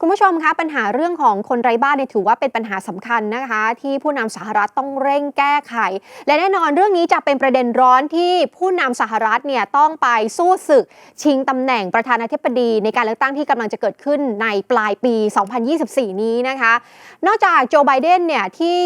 คุณผู้ชมคะปัญหาเรื่องของคนไร้บ้านเนี่ยถือว่าเป็นปัญหาสำคัญนะคะ ที่ผู้นำสหรัฐต้องเร่งแก้ไข และแน่นอนเรื่องนี้จะเป็นประเด็นร้อนที่ผู้นำสหรัฐเนี่ยต้องไปสู้ศึก ชิงตำแหน่งประธานาธิบดี ในการเลือกตั้งที่กำลังจะเกิดขึ้นในปลายปี 2024 นี้นะคะ นอกจากโจไบเดนเนี่ยที่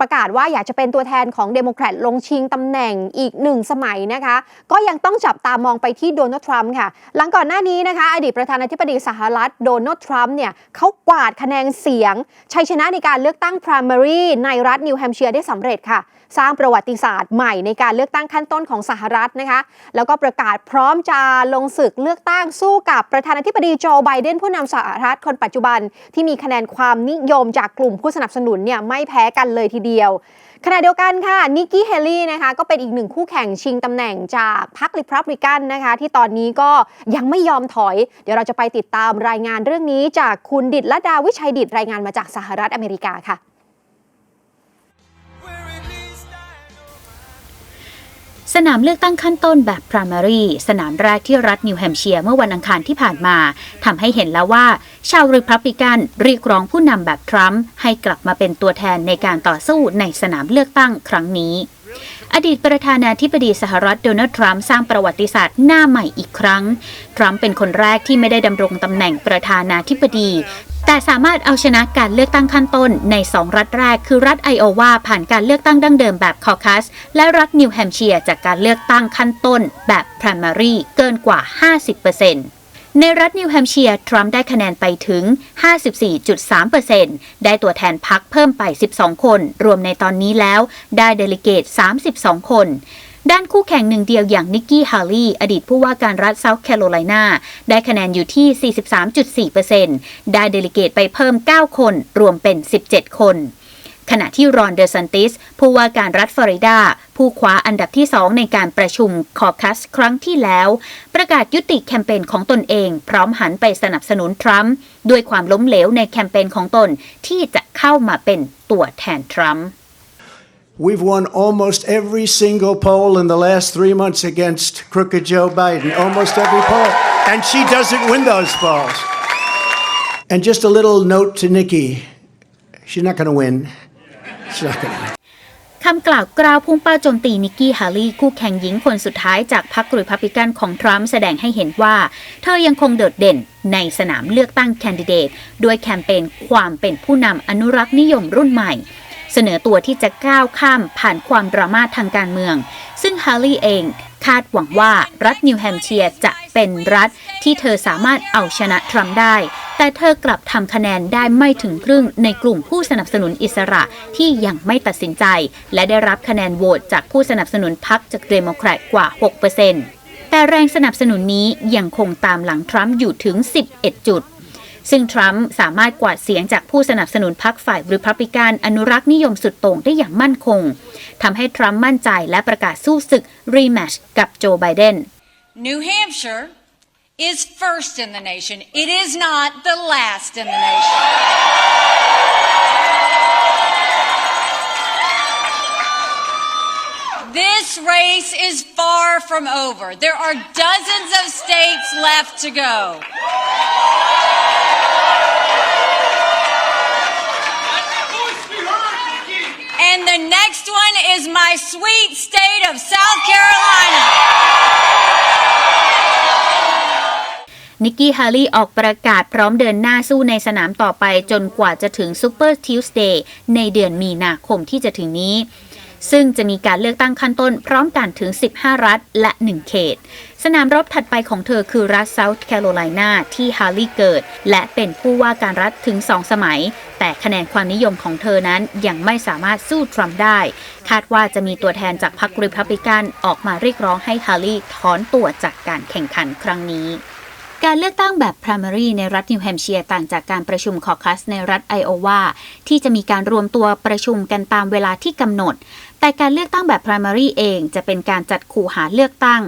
ประกาศว่าอยากจะเป็นตัวแทนของเดโมแครตลงชิงตำแหน่งอีกหนึ่งสมัยนะคะ ก็ยังต้องจับตามองไปที่โดนัลด์ทรัมป์ค่ะ หลังก่อนหน้านี้นะคะ อดีตประธานาธิบดีสหรัฐโดนัลด์ทรัมป์เนี่ยเขากวาดคะแนนเสียง ชัยชนะในการเลือกตั้ง primary ในรัฐนิวแฮมป์เชียร์ได้สำเร็จค่ะ สร้างประวัติศาสตร์ใหม่ในการเลือกตั้งขั้นต้นของสหรัฐนะคะ แล้วก็ประกาศพร้อมจะลงศึกเลือกตั้งสู้กับประธานาธิบดีโจไบเดนผู้นำสหรัฐคนปัจจุบัน ที่มีคะแนนความนิยมจากกลุ่มผู้สนับสนุนเนี่ยไม่แพ้กันเลยทีเดียวขณะเดียวกันค่ะนิกกี้เฮลี่นะคะก็เป็นอีกหนึ่งคู่แข่งชิงตำแหน่งจากพรรคริพับลิกันนะคะที่ตอนนี้ก็ยังไม่ยอมถอย เดี๋ยวเราจะไปติดตามรายงานเรื่องนี้จากคุณดิดละดาวิชัยดิดรายงานมาจากสหรัฐอเมริกาค่ะ สนามเลือกตั้งขั้นต้นแบบ primary สนามแรกที่รัฐนิวแฮมป์เชียร์เมื่อวันอังคารที่ผ่านมาทำให้เห็นแล้วว่า ชาวริพับลิกันเรียกร้องผู้นำแบบทรัมป์ให้กลับมาเป็นตัวแทนในการต่อสู้ในสนามเลือกตั้งครั้งนี้ อดีตประธานาธิบดีสหรัฐโดนัลด์ทรัมป์สร้างประวัติศาสตร์หน้าใหม่อีกครั้ง ทรัมป์เป็นคนแรกที่ไม่ได้ดำรงตำแหน่งประธานาธิบดี แต่สามารถเอาชนะการเลือกตั้งขั้นต้นใน 2 รัฐแรกคือรัฐไอโอวาผ่านการเลือกตั้งดั้งเดิมแบบคอคัส และรัฐนิวแฮมเชียร์จากการเลือกตั้งขั้นต้นแบบ primary เกินกว่า 50%ในรัฐนิวแฮมเชียร์ ทรัมป์ได้คะแนนไปถึง 54.3%ได้ตัวแทนพรรคเพิ่มไป 12 คน รวมในตอนนี้แล้วได้เดลิเกต 32 คน ด้านคู่แข่งหนึ่งเดียวอย่างนิกกี้ฮาร์ลีอดีตผู้ว่าการรัฐเซาท์แคโรไลนาได้คะแนนอยู่ที่ 43.4%ได้เดลิเกตไปเพิ่ม 9 คน รวมเป็น 17 คนขณะที่รอนเดอซันติส ผู้ว่าการรัฐฟลอริดา ผู้คว้าอันดับที่2ในการประชุมคอคัสครั้งที่แล้ว ประกาศยุติแคมเปญของตนเอง พร้อมหันไปสนับสนุนทรัมป์ด้วยความล้มเหลวในแคมเปญของตนที่จะเข้ามาเป็นตัวแทนทรัมป์ We've won almost every single poll in the last three months against crooked Joe Biden. Almost every poll. And she doesn't win those polls. And just a little note to Nikki she's not going to win. She's not going to win. คำกล่าวกล่าวพุ่งเป้าโจมตีนิกกี้ฮารีคู่แข่งหญิงคนสุดท้ายจากพรรครีพับลิกันของทรัมป์แสดงให้เห็นว่า เธอยังคงโดดเด่นในสนามเลือกตั้งแคนดิเดต ด้วยแคมเปญความเป็นผู้นำอนุรักษ์นิยมรุ่นใหม่ เสนอตัวที่จะก้าวข้ามผ่านความดราม่าทางการเมือง ซึ่งฮารีเองคาดหวังว่ารัฐนิวแฮมป์เชียร์จะเป็นรัฐที่เธอสามารถเอาชนะทรัมป์ได้ แต่เธอกลับทำคะแนนได้ไม่ถึงครึ่งในกลุ่มผู้สนับสนุนอิสระที่ยังไม่ตัดสินใจ และได้รับคะแนนโหวตจากผู้สนับสนุนพรรคจากเดโมแครตกว่า 6%แต่แรงสนับสนุนนี้ยังคงตามหลังทรัมป์อยู่ถึง 11 จุด ซึ่งทรัมป์สามารถกวาดเสียงจากผู้สนับสนุนพรรคฝ่ายริพับลิกันอนุรักษ์นิยมสุดโต่งได้อย่างมั่นคงทำให้ทรัมป์มั่นใจและประกาศสู้ศึกรีแมชกับโจไบเดน New Hampshire is first in the nation. It is not the last in the nation. This race is far from over. There are dozens of states left to go. And the next one is my sweet state of South Carolina. นิกกี้ฮารีออกประกาศพร้อมเดินหน้าสู้ในสนามต่อไปจนกว่าจะถึงซูเปอร์ทิวส์เดย์ในเดือนมีนาคมที่จะถึงนี้ ซึ่งจะมีการเลือกตั้งขั้นต้นพร้อมกันถึง 15 รัฐและ 1 เขต สนามรบถัดไปของเธอคือรัฐเซาท์แคโรไลนาที่ฮาร์ลีเกิด และเป็นผู้ว่าการรัฐถึง 2 สมัย แต่คะแนนความนิยมของเธอนั้นยังไม่สามารถสู้ทรัมป์ได้ คาดว่าจะมีตัวแทนจากพรรครีพับลิกันออกมาเรียกร้องให้ฮาร์ลีถอนตัวจากการแข่งขันครั้งนี้การเลือกตั้งแบบ primary ในรัฐนิวแฮมป์เชียร์ต่างจากการประชุมคอคัสในรัฐไอโอวาที่จะมีการรวมตัวประชุมกันตามเวลาที่กำหนด แต่การเลือกตั้งแบบ primary เองจะเป็นการจัดคู่หาเลือกตั้ง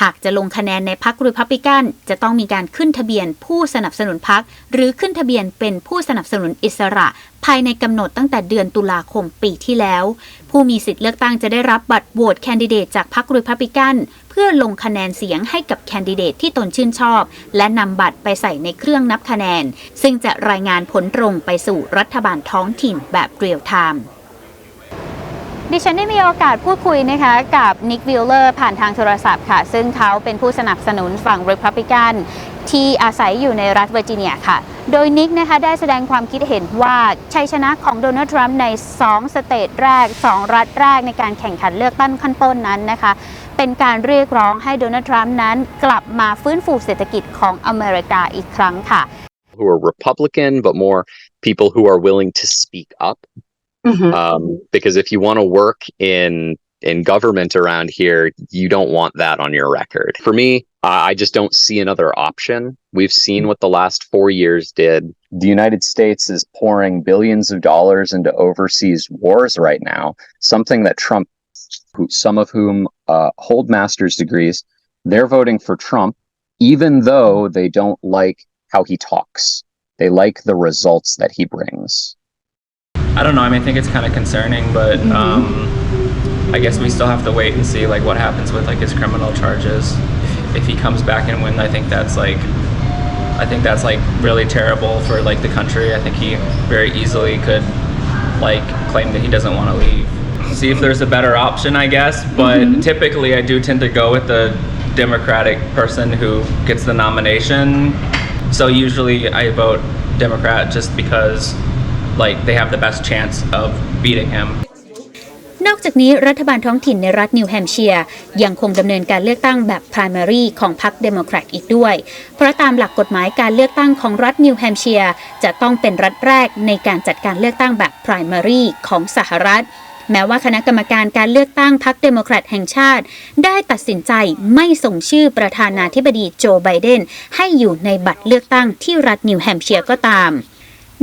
หากจะลงคะแนนในพรรครีพับลิกัน จะต้องมีการขึ้นทะเบียนผู้สนับสนุนพรรคหรือขึ้นทะเบียนเป็นผู้สนับสนุนอิสระ ภายในกำหนดตั้งแต่เดือนตุลาคมปีที่แล้ว ผู้มีสิทธิ์เลือกตั้งจะได้รับบัตรโหวตแคนดิเดตจากพรรครีพับลิกัน เพื่อลงคะแนนเสียงให้กับแคนดิเดตที่ตนชื่นชอบ และนำบัตรไปใส่ในเครื่องนับคะแนน ซึ่งจะรายงานผลตรงไปสู่รัฐบาลท้องถิ่นแบบเรียลไทม์ ดิฉันได้มีโอกาสพูดคุยนะคะกับนิกวิลเลอร์ผ่านทางโทรศัพท์ค่ะ ซึ่งเขาเป็นผู้สนับสนุนฝั่งริพับลิกันที่อาศัยอยู่ในรัฐเวอร์จิเนียค่ะ โดยนิกนะคะได้แสดงความคิดเห็นว่าชัยชนะของโดนัลด์ทรัมป์ใน 2 สเตทแรก 2 รัฐแรกในการแข่งขันเลือกตั้งขั้นต้นนั้นนะคะ เป็นการเรียกร้องให้โดนัลด์ทรัมป์นั้นกลับมาฟื้นฟูเศรษฐกิจของอเมริกาอีกครั้งค่ะ who are Republican, but more people who are willing to speak up. Um, because if you want to work in in government around here, you don't want that on your record. For me, uh, I just don't see another option. We've seen what the last four years did. The United States is pouring billions of dollars into overseas wars right now. Something that Trump, who, some of whom uh, hold master's degrees, they're voting for Trump, even though they don't like how he talks. They like the results that he brings. I don't know. I mean, I think it's kind of concerning, but um, I guess we still have to wait and see like what happens with like his criminal charges. If he comes back and wins, I think that's like, I think that's like really terrible for like the country. I think he very easily could like claim that he doesn't want to leave. See if there's a better option, I guess. But typically, I do tend to go with the Democratic person who gets the nomination. So usually, I vote Democrat just because like they have the best chance of beating him. นอกจากนี้รัฐบาลท้องถิ่นในรัฐนิวแฮมป์เชียร์ยังคงดำเนินการเลือกตั้งแบบ primary ของพรรคเดโมแครตอีกด้วย เพราะตามหลักกฎหมายการเลือกตั้งของรัฐนิวแฮมป์เชียร์จะต้องเป็นรัฐแรกในการจัดการเลือกตั้งแบบ primary ของสหรัฐ แม้ว่าคณะกรรมการการเลือกตั้งพรรคเดโมแครตแห่งชาติ ได้ตัดสินใจไม่ส่งชื่อประธานาธิบดีโจไบเดนให้อยู่ในบัตรเลือกตั้งที่รัฐนิวแฮมป์เชียร์ก็ตาม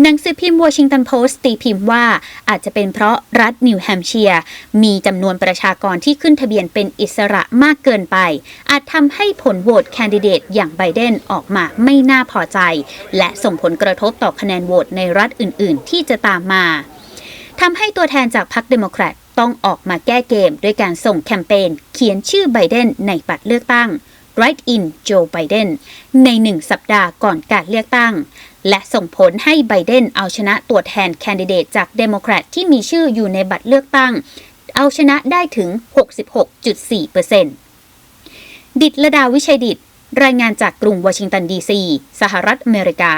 หนังสือพิมพ์วอชิงตันโพสต์ตีพิมพ์ว่าอาจจะเป็นเพราะรัฐนิวแฮมเชียร์มีจำนวนประชากรที่ขึ้นทะเบียนเป็นอิสระมากเกินไป อาจทำให้ผลโหวตแคนดิเดตอย่างไบเดนออกมาไม่น่าพอใจ และส่งผลกระทบต่อคะแนนโหวตในรัฐอื่น ๆ ที่จะตามมาทำให้ตัวแทนจากพรรคเดโมแครตต้องออกมาแก้เกมด้วยการส่งแคมเปญเขียนชื่อไบเดนในบัตรเลือกตั้ง Write in Joe Biden ในหนึ่งสัปดาห์ก่อนการเลือกตั้ง และส่งผลให้ไบเดนเอาชนะตัวแทนแคนดิเดตจากเดโมแครตที่มีชื่ออยู่ในบัตรเลือกตั้ง เอาชนะได้ถึง 66.4%ดิดลดาวิชัยดิดรายงานจากกรุงวอชิงตันดีซี สหรัฐอเมริกา